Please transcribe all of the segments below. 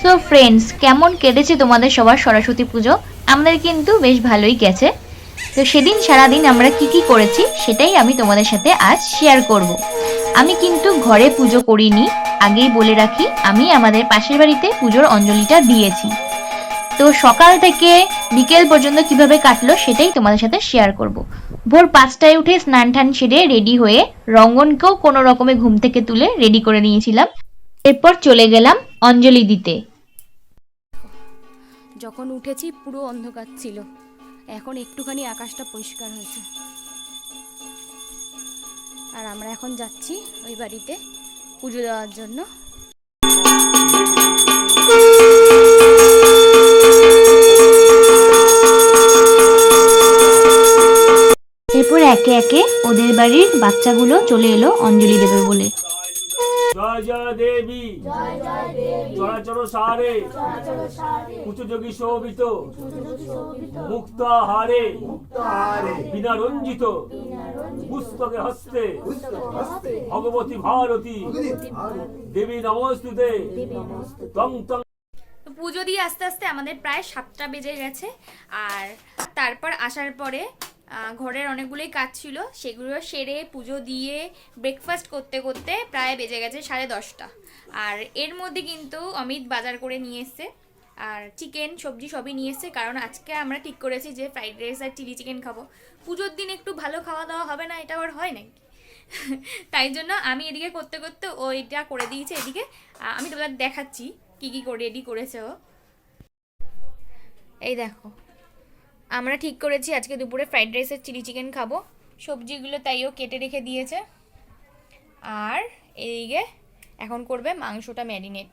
So friends কেমন কেটেছে তোমাদের সবার সরস্বতী পুজো আমাদের কিন্তু বেশ ভালোই গেছে তো সেদিন, সারাদিন আমরা কি কি করেছি, সেটাই আমি তোমাদের সাথে আজ শেয়ার করব। আমি কিন্তু ঘরে পুজো করিনি, আগেই বলে রাখি, আমি আমাদের পাশের বাড়িতে পুজোর অঞ্জলিটা দিয়েছি তো সকাল থেকে বিকেল পর্যন্ত কীভাবে কাটলো, সেটাই তোমাদের সাথে শেয়ার করব। ভোর পাঁচটায় উঠে স্নান টান সেরে রেডি হয়ে রঙ্গনকেও কোনো রকমে ঘুম থেকে তুলে রেডি করে নিয়েছিলাম এরপর চলে গেলাম অঞ্জলি দিতে। যখন উঠেছি পুরো অন্ধকার ছিল। এখন একটুখানি আকাশটা পরিষ্কার হয়েছে। আর আমরা এখন যাচ্ছি ওই বাড়িতে পুজো দেওয়ার জন্য। এরপর একে একে ওদের বাড়ির বাচ্চাগুলো চলে এলো অঞ্জলি দেবে বলে। জয় জয় দেবী। চরাচর সারে। উচ্চ যোগী শোভিত। মুক্ত হারে বিনা রঞ্জিত। পুস্তকে হস্তে। ভগবতী ভারতী। দেবী নমস্তুতে। তং তং পুজো দিয়ে আস্তে আস্তে আমাদের প্রায় সাতটা বেজে গেছে। আর তারপর আসার পরে ঘরের অনেকগুলোই কাজ ছিল, সেগুলো সেরে পুজো দিয়ে ব্রেকফাস্ট করতে করতে প্রায় বেজে গেছে সাড়ে দশটা। আর এর মধ্যে কিন্তু অমিত বাজার করে নিয়ে এসছে, আর চিকেন সবজি সবই নিয়ে এসছে, কারণ আজকে আমরা ঠিক করেছি যে ফ্রাইড রাইস আর চিলি চিকেন খাব। পুজোর দিন একটু ভালো খাওয়া দাওয়া হবে না, এটা আবার হয় নাকি? তাই জন্য আমি এদিকে করতে করতে ও এটা করে দিয়েছে এদিকে। আমি তোমাদের দেখাচ্ছি কি কি করে রেডি করেছে ও। এই দেখো। আমরা ঠিক করেছি, আজকে দুপুরে ফ্রাইড রাইসের চিলি চিকেন খাব। সবজিগুলো তাই ও কেটে রেখে দিয়েছে। আর এইদিকে এখন করবে মাংসটা ম্যারিনেট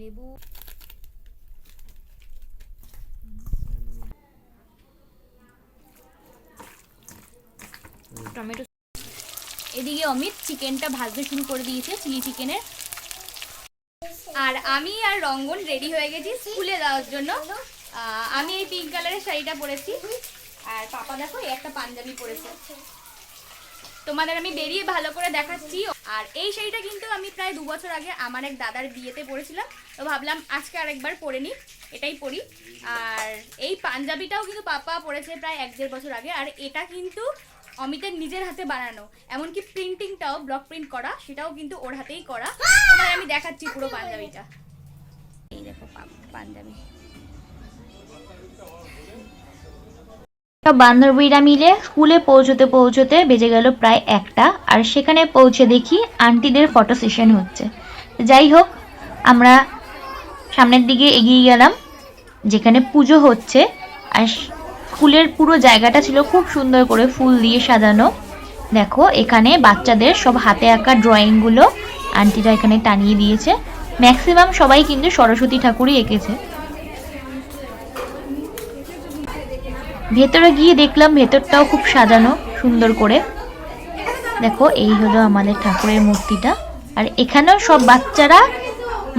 লেবু। টমেটো। এদিকে অমিত চিকেনটা ভাজতে শুরু করে দিয়েছে চিলি চিকেনের আর আমি আর রঙ্গন রেডি হয়ে গেছি স্কুলে যাওয়ার জন্য। আমি এই পিঙ্ক কালারের শাড়িটা পরেছি। আর পাপা দেখো, এই একটা পাঞ্জাবি পরেছে। তোমাদের আমি বেরিয়ে ভালো করে দেখাচ্ছি। আর এই শাড়িটা কিন্তু আমি প্রায় দু বছর আগে আমার এক দাদার বিয়েতে পরেছিলাম। তো ভাবলাম আজকে আরেকবার পরে নিই, এটাই পরি। আর এই পাঞ্জাবিটাও কিন্তু পাপা পরেছে প্রায় এক দেড় বছর আগে। আর এটা কিন্তু অমিতের নিজের হাতে বানানো। এমনকি প্রিন্টিংটাও ব্লক প্রিন্ট করা সেটাও কিন্তু ওর হাতেই করা। তোমাদের আমি দেখাচ্ছি পুরো পাঞ্জাবিটা। এই দেখো পাঞ্জাবি। সব বান্ধবীরা মিলে স্কুলে পৌঁছতে পৌঁছতে বেজে গেল প্রায় একটা আর সেখানে পৌঁছে দেখি আন্টিদের ফটো সেশন হচ্ছে। যাই হোক আমরা সামনের দিকে এগিয়ে গেলাম যেখানে পুজো হচ্ছে আর স্কুলের পুরো জায়গাটা ছিল খুব সুন্দর করে ফুল দিয়ে সাজানো। দেখো, এখানে বাচ্চাদের সব হাতে আঁকা ড্রয়িংগুলো আন্টিরা এখানে টানিয়ে দিয়েছে। ম্যাক্সিমাম সবাই কিন্তু সরস্বতী ঠাকুরই এঁকেছে। ভেতরে গিয়ে দেখলাম ভেতরটাও খুব সাজানো, সুন্দর করে। দেখো, এই হলো আমাদের ঠাকুরের মূর্তিটা। আর এখানেও সব বাচ্চারা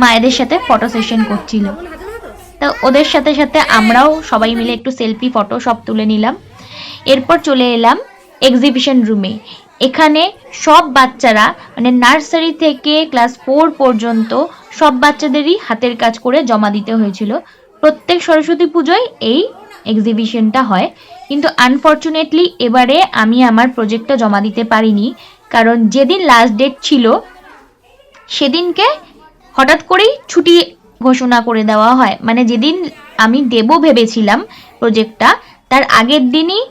মায়েদের সাথে ফটো সেশন করছিল। তা ওদের সাথে সাথে আমরাও সবাই মিলে একটু সেলফি ফটো সব তুলে নিলাম। এরপর চলে এলাম এক্সিবিশন রুমে এখানে সব বাচ্চারা মানে নার্সারি থেকে ক্লাস ফোর পর্যন্ত সব বাচ্চাদেরই হাতের কাজ করে জমা দিতে হয়েছিল। প্রত্যেক সরস্বতী পুজোয় এই এক্সিবিশনটা হয়। কিন্তু আনফর্চুনেটলি এবারে আমি আমার প্রজেক্টটা জমা দিতে পারিনি। কারণ যেদিন লাস্ট ডেট ছিল, সেদিনকে হঠাৎ করেই ছুটি ঘোষণা করে দেওয়া হয়। মানে যেদিন আমি দেব ভেবেছিলাম প্রজেক্টটা তার আগের দিনই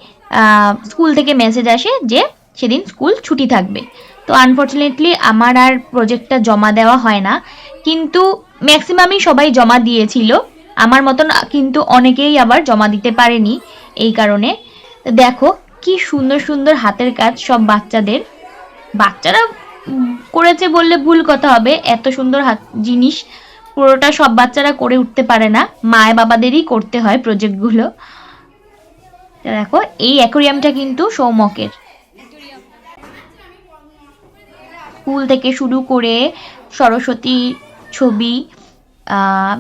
স্কুল থেকে মেসেজ আসে যে সেদিন স্কুল ছুটি থাকবে। তো আনফর্চুনেটলি আমার আর প্রজেক্টটা জমা দেওয়া হয় না। কিন্তু ম্যাক্সিমামই সবাই জমা দিয়েছিল। আমার মতন কিন্তু অনেকেই আবার জমা দিতে পারেনি এই কারণে। দেখো কি সুন্দর সুন্দর হাতের কাজ সব বাচ্চাদের। বাচ্চারা করেছে বললে ভুল কথা হবে। এত সুন্দর হাত জিনিস পুরোটা সব বাচ্চারা করে উঠতে পারে না। মায় বাবাদেরই করতে হয় প্রজেক্টগুলো। দেখো, এই অ্যাকোরিয়ামটা কিন্তু সৌমকের। ফুল থেকে শুরু করে সরস্বতী ছবি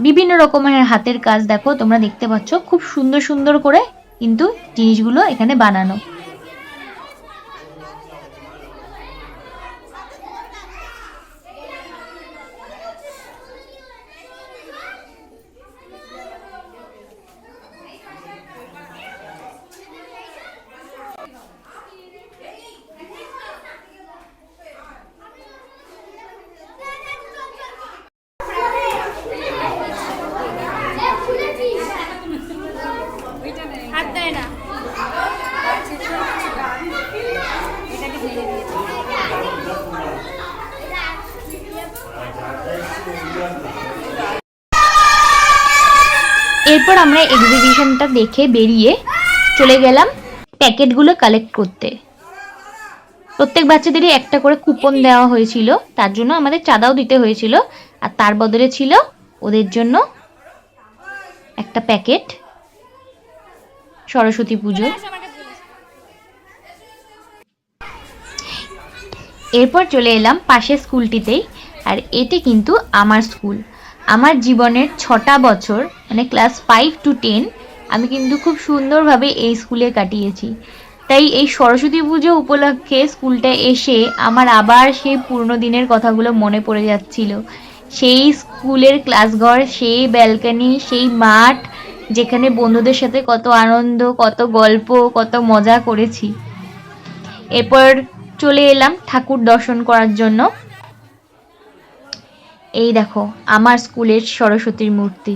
বিভিন্ন রকমের হাতের কাজ, দেখো, তোমরা দেখতে পাচ্ছ। খুব সুন্দর সুন্দর করে কিন্তু জিনিসগুলো এখানে বানানো। এরপর আমরা এক্সিবিশনটা দেখে বেরিয়ে চলে গেলাম প্যাকেটগুলো কালেক্ট করতে। প্রত্যেক বাচ্চাদেরই একটা করে কুপন দেওয়া হয়েছিল, তার জন্য আমাদের চাঁদাও দিতে হয়েছিল, আর তার বদলে ছিল ওদের জন্য একটা প্যাকেট। সরস্বতী পুজো। এরপর চলে এলাম পাশের স্কুলটিতেই, আর এটি কিন্তু আমার স্কুল। আমার জীবনের ছটা বছর মানে ক্লাস ফাইভ টু টেন আমি কিন্তু খুব সুন্দরভাবে এই স্কুলে কাটিয়েছি। তাই এই সরস্বতী পুজো উপলক্ষে স্কুলটা এসে আমার আবার সেই পুরনো দিনের কথাগুলো মনে পড়ে যাচ্ছিল। সেই স্কুলের ক্লাসঘর সেই ব্যালকনি সেই মাঠ, যেখানে বন্ধুদের সাথে কত আনন্দ, কত গল্প, কত মজা করেছি। এরপর চলে এলাম ঠাকুর দর্শন করার জন্য। এই দেখো, আমার স্কুলের সরস্বতীর মূর্তি।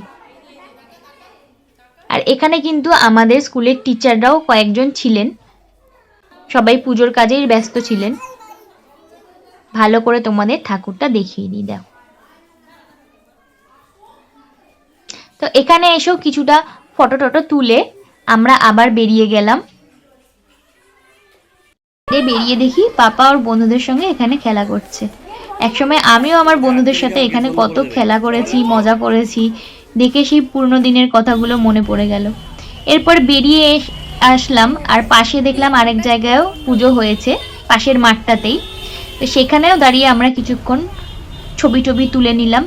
আর এখানে কিন্তু আমাদের স্কুলের টিচাররাও কয়েকজন ছিলেন। সবাই পুজোর কাজেই ব্যস্ত ছিলেন। ভালো করে তোমাদের ঠাকুরটা দেখিয়ে দিই, দেখো। তো এখানে এসেও কিছুটা ফটো টটো তুলে আমরা আবার বেরিয়ে গেলাম। বেরিয়ে দেখি পাপা ওর বন্ধুদের সঙ্গে এখানে খেলা করছে। একসময় আমিও আমার বন্ধুদের সাথে এখানে কত খেলা করেছি, মজা করেছি, দেখে সেই পুরনো দিনের কথাগুলো মনে পড়ে গেল। এরপর বেরিয়ে আসলাম আর পাশে দেখলাম আরেক জায়গায়ও পুজো হয়েছে, পাশের মাঠটাতেই। তো সেখানেও দাঁড়িয়ে আমরা কিছুক্ষণ ছবি টবি তুলে নিলাম।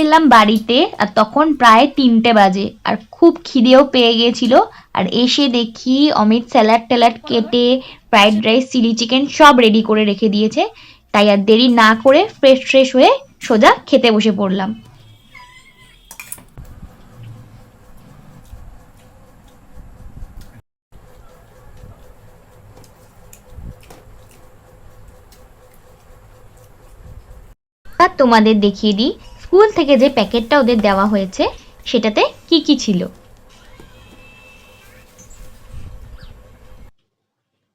এলাম বাড়িতে আর তখন প্রায় তিনটে বাজে আর খুব খিদেও পেয়ে গিয়েছিল আর এসে দেখি অমিত স্যালাড ট্যালাড কেটে, ফ্রাইড রাইস, চিলি চিকেন সব রেডি করে রেখে দিয়েছে। তাই আর দেরি না করে ফ্রেশ ফ্রেশ হয়ে সোজা খেতে বসে পড়লাম। তোমাদের দেখিয়ে দিই স্কুল থেকে যে প্যাকেটটা ওদের দেওয়া হয়েছে, সেটাতে কি কি ছিল?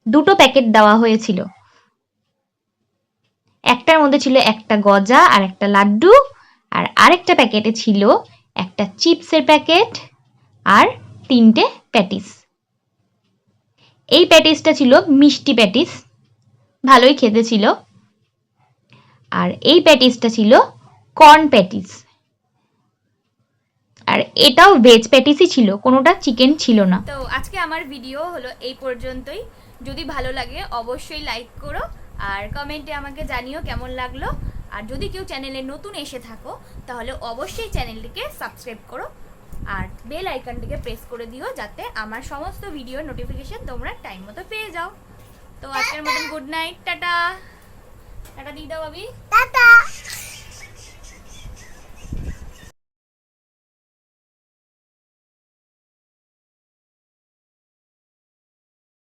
দুটো প্যাকেট দেওয়া হয়েছিল। একটার মধ্যে ছিল একটা গজা আর একটা লাড্ডু, আর আরেকটা প্যাকেটে ছিল একটা চিপসের প্যাকেট আর তিনটে প্যাটিস। এই প্যাটিসটা ছিল মিষ্টি প্যাটিস, ভালোই খেতে ছিল। আর এই প্যাটিসটা ছিল কর্ন প্যাটিস আর এটাও ভেজ প্যাটিসই ছিল কোনোটা চিকেন ছিল না। তো আজকে আমার ভিডিও হলো এই পর্যন্তই। যদি ভালো লাগে অবশ্যই লাইক করো আর কমেন্টে আমাকে জানিও কেমন লাগল। আর যদি কেউ চ্যানেলে নতুন এসে থাকো তাহলে অবশ্যই চ্যানেলটিকে সাবস্ক্রাইব করো। আর বেল আইকনটিকে প্রেস করে দিও যাতে আমার সমস্ত ভিডিওর নোটিফিকেশন তোমরা টাইম মতো পেয়ে যাও। তো আজকের মতন গুড নাইট টাটা। টাটা দিয়ে দাও ভাবি। টাটা।